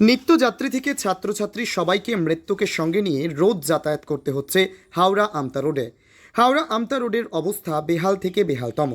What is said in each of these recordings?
নিত্যযাত্রী থেকে ছাত্রছাত্রী সবাইকে মৃত্যুকে সঙ্গে নিয়ে রোজ যাতায়াত করতে হচ্ছে হাওড়া আমতা রোডে। হাওড়া আমতা রোডের অবস্থা বেহাল থেকে বেহালতম।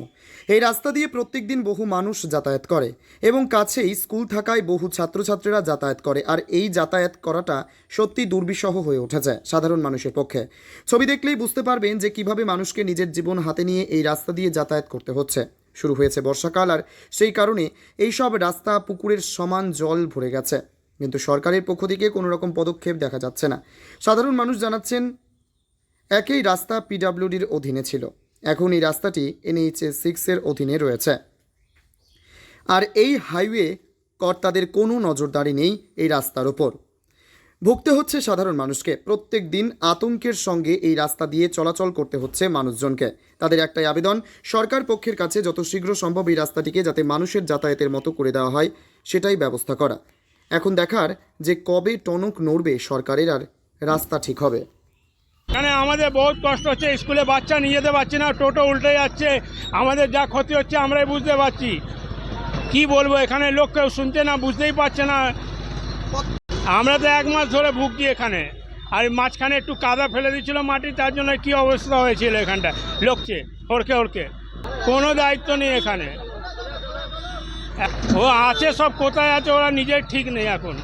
এই রাস্তা দিয়ে প্রত্যেকদিন বহু মানুষ যাতায়াত করে এবং কাছেই স্কুল থাকায় বহু ছাত্রছাত্রীরা যাতায়াত করে আর এই যাতায়াত করাটা সত্যি দুর্বিষহ হয়ে উঠেছে সাধারণ মানুষের পক্ষে। ছবি দেখলেই বুঝতে পারবেন যে কীভাবে মানুষকে নিজের জীবন হাতে নিয়ে এই রাস্তা দিয়ে যাতায়াত করতে হচ্ছে। শুরু হয়েছে বর্ষাকাল আর সেই কারণে এইসব রাস্তা পুকুরের সমান জল ভরে গেছে। কিন্তু সরকারের পক্ষ থেকে কোনো রকম পদক্ষেপ দেখা যাচ্ছে না। সাধারণ মানুষ জানাচ্ছেন, একই রাস্তা পিডাব্লিউডির অধীনে ছিল। এখন এই রাস্তাটি এনএইচএ সিক্সের অধীনে রয়েছে। আর এই হাইওয়ে কর্তাদের কোনো নজরদারি নেই এই রাস্তার ওপর। ভুগতে হচ্ছে সাধারণ মানুষকে। প্রত্যেক দিন আতঙ্কের সঙ্গে এই রাস্তা দিয়ে চলাচল করতে হচ্ছে মানুষজনকে। তাদের একটাই আবেদন, সরকার পক্ষের কাছে যত শীঘ্র সম্ভব এই রাস্তাটিকে যাতে মানুষের যাতায়াতের মতো করে দেওয়া হয়, সেটাই ব্যবস্থা করা। এখন দেখার যে কবে টনক নড়বে সরকারের আর রাস্তা ঠিক হবে। এখানে আমাদের বহুত কষ্ট হচ্ছে, স্কুলে বাচ্চা নিয়ে যেতে পারছি না, টোটো উল্টে যাচ্ছে, আমাদের যা ক্ষতি হচ্ছে আমরাই বুঝতে পারছি। কি বলব, এখানে লোক কেউ শুনছে না, বুঝতেই পারছে না। আমরা তো এক মাস ধরে ভুগছি এখানে, আর মাঝখানে একটু কাদা ফেলে দিচ্ছিল মাটি, তার জন্য কি অবস্থা হয়েছিল এখানটা লোককে, ওরকে ওরকে। কোনো দায়িত্ব নেই এখানে। ও আছে সব কোথায় আছে ওরা নিজের ঠিক নেই এখন।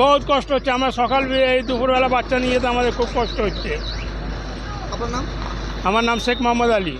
বহুত কষ্ট হচ্ছে আমরা সকাল এই দুপুরবেলা বাচ্চা নিয়ে যেতে আমাদের খুব কষ্ট হচ্ছে। আপনার নাম? আমার নাম শেখ মোহাম্মদ আলী।